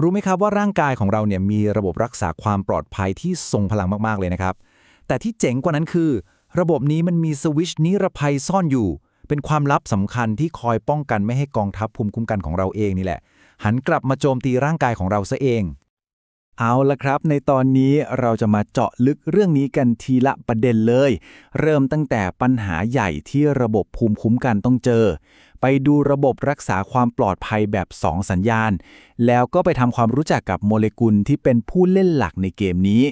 รู้ไหมครับว่าร่างกายของเราเนี่ยมีระบบรักษาความปลอดภัยที่ทรงพลังมาก ๆ เลยนะครับ แต่ที่เจ๋งกว่านั้นคือ ระบบนี้มันมีสวิชนิรภัยซ่อนอยู่ เป็นความลับสำคัญที่คอยป้องกันไม่ให้กองทัพภูมิคุ้มกันของเราเองนี่แหละ หันกลับมาโจมตีร่างกายของเราซะเอง เอาละครับ ในตอนนี้เราจะมาเจาะลึกเรื่องนี้กันทีละประเด็นเลย เริ่มตั้งแต่ปัญหาใหญ่ที่ระบบภูมิคุ้มกันต้องเจอ ไปดูระบบรักษาความปลอดภัยแบบ 2 สัญญาณ แล้วก็ไปทำความรู้จักกับโมเลกุลที่เป็นผู้เล่นหลักในเกมนี้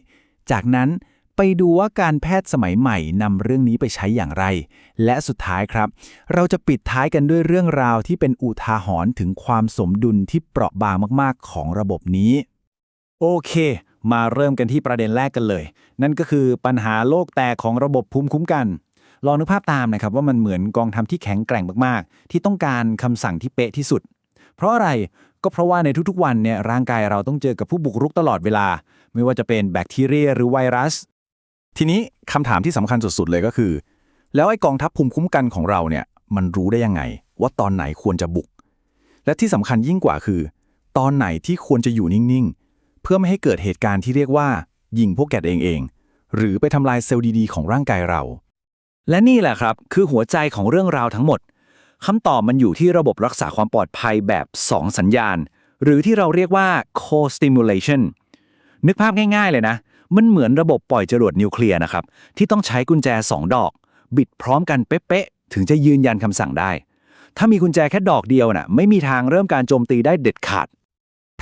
จากนั้นไปดูว่าการแพทย์สมัยใหม่นำเรื่องนี้ไปใช้อย่างไร และสุดท้ายครับ เราจะปิดท้ายกันด้วยเรื่องราวที่เป็นอุทาหรณ์ถึงความสมดุลที่เปราะบางมากๆ ของระบบนี้ โอเค มาเริ่มกันที่ประเด็นแรกกันเลย นั่นก็คือปัญหาโลกแตกของระบบภูมิคุ้มกัน ลองนึกภาพตามนะครับว่ามันเหมือนกองทัพที่แข็งแกร่งมากๆ ที่ต้องการคำสั่งที่เป๊ะที่สุด เพราะอะไรก็เพราะว่าในทุกๆวันเนี่ยร่างกายเราต้องเจอกับผู้บุกรุกตลอดเวลา ไม่ว่าจะเป็นแบคทีเรียหรือไวรัส ทีนี้คำถามที่สำคัญสุดๆเลยก็คือ แล้วไอ้กองทัพภูมิคุ้มกันของเราเนี่ยมันรู้ได้ยังไง ว่าตอนไหนควรจะบุก และที่สำคัญยิ่งกว่าคือ ตอนไหนที่ควรจะอยู่นิ่งๆ เพื่อไม่ให้เกิดเหตุการณ์ที่เรียกว่า ยิงพวกแกตเองเอง หรือไปทำลายเซลล์ดีๆของร่างกายเรา และนี่แหละครับ คือหัวใจของเรื่องราวทั้งหมดคำตอบมันอยู่ที่ระบบรักษาความปลอดภัยแบบ 2 สัญญาณ หรือที่เราเรียกว่า co-stimulation นึกภาพง่าย ๆ เลยนะ มันเหมือนระบบปล่อยจรวดนิวเคลียร์นะครับ ที่ต้องใช้กุญแจ 2 ดอก บิดพร้อมกันเป๊ะๆ ถึงจะยืนยันคำสั่งได้ ถ้ามีกุญแจแค่ดอกเดียวน่ะไม่มีทางเริ่มการโจมตีได้เด็ดขาด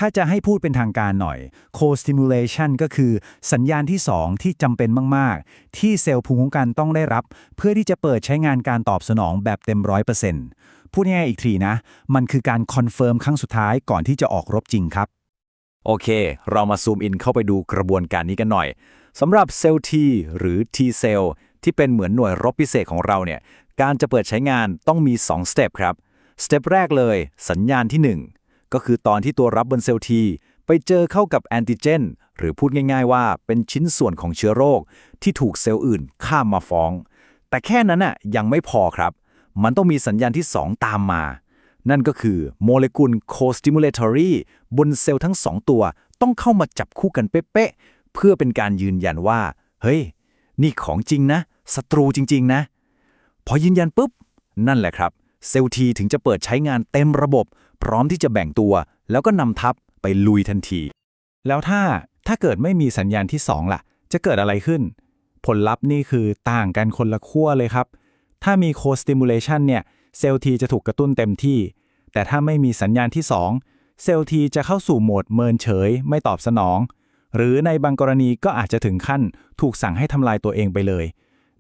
ถ้าจะให้พูดเป็นทางการหน่อย co-stimulation ก็คือสัญญาณที่ 2 ที่จำเป็นมาก ๆ ที่เซลล์ภูมิคุ้มกันต้องได้รับ เพื่อที่จะเปิดใช้งานการตอบสนองแบบเต็มร้อยเปอร์เซ็นต์พูดง่ายๆอีกทีนะ มันคือการคอนเฟิร์มครั้งสุดท้ายก่อนที่จะออกรบจริงครับ โอเค เรามาซูมอินเข้าไปดูกระบวนการนี้กันหน่อยสำหรับเซลล์ T หรือ T เซลล์ที่เป็นเหมือนหน่วยรบพิเศษของเราเนี่ยการจะเปิดใช้งานต้องมี2สเต็ปครับสเต็ปแรกเลย สัญญาณที่ 1 ก็คือตอนที่ตัวรับบนเซลล์ T ไปเจอเข้ากับแอนติเจน หรือพูดง่ายๆว่าเป็นชิ้นส่วนของเชื้อโรค ที่ถูกเซลล์อื่นข้ามมาฟ้อง แต่แค่นั้นน่ะยังไม่พอครับ มันต้องมีสัญญาณที่ 2 ตามมา นั่นก็คือโมเลกุล co-stimulatory บนเซลล์ทั้ง 2 ตัวต้องเข้ามาจับคู่กันเป๊ะๆเพื่อเป็นการยืนยันว่า เฮ้ย นี่ของจริงนะศัตรูจริง ๆ นะ พอยืนยันปุ๊บ นั่นแหละครับ เซลล์ทีถึงจะเปิดใช้งานเต็มระบบ พร้อมที่จะแบ่งตัว แล้วก็นำทัพไปลุยทันที แล้วถ้าถ้าเกิดไม่มีสัญญาณที่2ล่ะ จะเกิดอะไรขึ้น ผลลัพธ์นี่คือต่างกันคนละขั้วเลยครับ ถ้ามี co-stimulation เนี่ยเซลล์ทีจะถูกกระตุ้นเต็มที่ แต่ถ้าไม่มีสัญญาณที่ 2 เซลล์ทีจะเข้าสู่โหมดเมินเฉย ไม่ตอบสนอง หรือในบางกรณีก็อาจจะถึงขั้นถูกสั่งให้ทำลายตัวเองไปเลย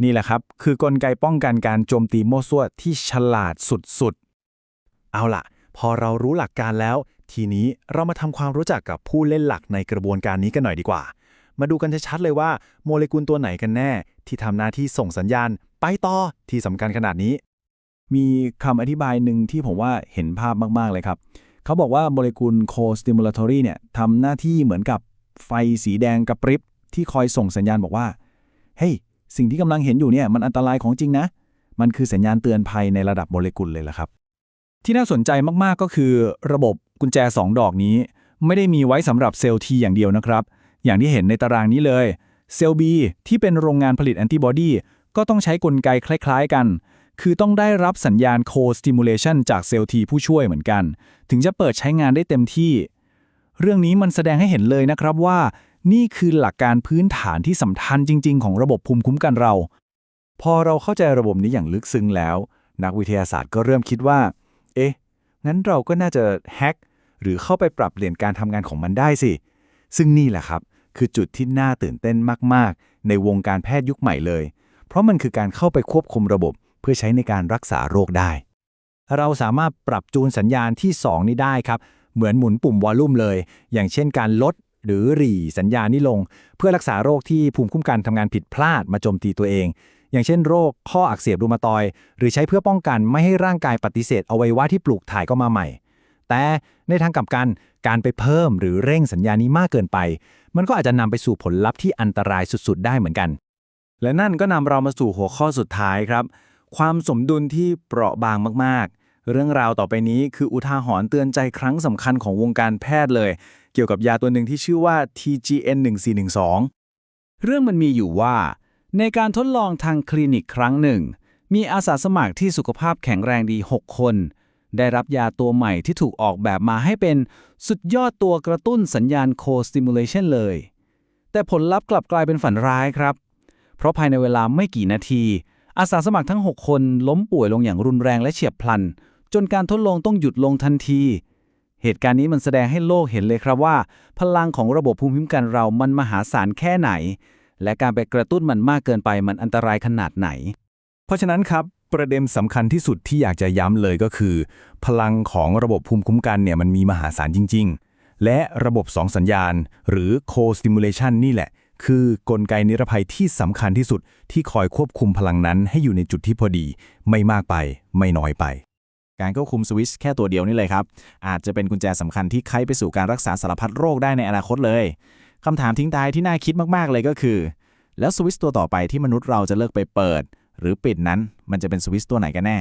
นี่แหละครับ คือกลไกป้องกันการโจมตีโมวซั่วที่ฉลาดสุดๆ เอาล่ะ พอเรารู้หลักการแล้ว ทีนี้เรามาทำความรู้จักกับผู้เล่นหลักในกระบวนการนี้กันหน่อยดีกว่า มาดูกันชัดๆเลยว่าโมเลกุลตัวไหนกันแน่ ที่ทำหน้าที่ส่งสัญญาณ ไปต่อที่สำคัญขนาดนี้ มีคำอธิบายหนึ่งที่ผมว่าเห็นภาพมาก ๆ เลยครับ เขาบอกว่าโมเลกุล co-stimulatory เนี่ยทำหน้าที่เหมือนกับไฟสีแดงกระปริบที่คอยส่งสัญญาณบอกว่าเฮ้ยสิ่งที่กำลังเห็นอยู่เนี่ยมันอันตรายของจริงนะ มันคือสัญญาณเตือนภัยในระดับโมเลกุลเลยละครับ ที่น่าสนใจมากๆก็คือระบบกุญแจ 2 ดอกนี้ ไม่ได้มีไว้สำหรับเซลล์ T อย่างเดียวนะครับ อย่างที่เห็นในตารางนี้เลยเซลล์ B ที่เป็นโรงงานผลิตแอนติบอดีก็ต้องใช้กลไกคล้ายๆกัน คือต้องได้รับสัญญาณ co-stimulation จากเซลล์ T ผู้ช่วยเหมือนกัน ถึงจะเปิดใช้งานได้เต็มที่ เรื่องนี้มันแสดงให้เห็นเลยนะครับว่า นี่คือหลักการพื้นฐานที่สำคัญจริง ๆ ของระบบภูมิคุ้มกันเรา พอเราเข้าใจระบบนี้อย่างลึกซึ้งแล้ว นักวิทยาศาสตร์ก็เริ่มคิดว่า งั้นเราก็น่าจะแฮ็กหรือเข้าไปปรับเปลี่ยนการทำงานของมันได้สิ ซึ่งนี่แหละครับ คือจุดที่น่าตื่นเต้นมาก ๆ ในวงการแพทย์ยุคใหม่เลย เพราะมันคือการเข้าไปควบคุมระบบ เพื่อใช้ในการรักษาโรคได้ เราสามารถปรับจูนสัญญาณที่ 2 นี้ได้ครับ เหมือนหมุนปุ่มวอลลุ่มเลย อย่างเช่นการลดหรือหรี่สัญญาณนี้ลง เพื่อรักษาโรคที่ภูมิคุ้มกันทำงานผิดพลาดมาโจมตีตัวเอง อย่างเช่นโรค ข้ออักเสบรูมาตอย หรือใช้เพื่อป้องกันไม่ให้ร่างกายปฏิเสธอวัยวะที่ปลูกถ่ายก็มาใหม่ แต่ในทางกลับกันการไปเพิ่มหรือเร่งสัญญานี้มากเกินไป มันก็อาจจะนำไปสู่ผลลัพธ์ที่อันตรายสุดๆ ได้เหมือนกัน และนั่นก็นำเรามาสู่หัวข้อสุดท้ายครับ ความสมดุลที่เปราะบางมากๆ เรื่องราวต่อไปนี้คืออุทาหรณ์เตือนใจครั้งสำคัญของวงการแพทย์เลย เกี่ยวกับยาตัวหนึ่งที่ชื่อว่า TGN 1412เรื่องมันมีอยู่ว่า ในการทดลองทางคลินิกครั้งหนึ่ง มีอาสาสมัครที่สุขภาพแข็งแรงดี 6 คน ได้รับยาตัวใหม่ที่ถูกออกแบบมาให้เป็นสุดยอดตัวกระตุ้นสัญญาณ co-stimulation เลย แต่ผลลัพธ์กลับกลายเป็นฝันร้ายครับ เพราะภายในเวลาไม่กี่นาที อาสาสมัครทั้ง 6 คนล้มป่วยลงอย่างรุนแรงและเฉียบพลัน จนการทดลองต้องหยุดลงทันที เหตุการณ์นี้มันแสดงให้โลกเห็นเลยครับว่า พลังของระบบภูมิคุ้มกันเรามันมหาศาลแค่ไหน และการไปกระตุ้นมันมากเกินไปมันอันตรายขนาดไหน เพราะฉะนั้นครับ ประเด็นสำคัญที่สุดที่อยากจะย้ำเลยก็คือ พลังของระบบภูมิคุ้มกันเนี่ยมันมีมหาศาลจริง ๆ และระบบสองสัญญาณ หรือ co-stimulation นี่แหละ คือกลไกนิรภัยที่สำคัญที่สุดที่คอยควบคุมพลังนั้นให้อยู่ในจุดที่พอดี ไม่มากไป ไม่น้อยไปการควบคุมสวิตช์แค่ตัวเดียวนี่เลยครับ อาจจะเป็นกุญแจสำคัญที่ไขไปสู่การรักษาสารพัดโรคได้ในอนาคตเลย คำถามทิ้งท้ายที่น่าคิดมากๆเลยก็คือ แล้วสวิตช์ตัวต่อไปที่มนุษย์เราจะเลิกไปเปิด หรือปิดนั้นมันจะเป็นสวิตช์ตัวไหนกันแน่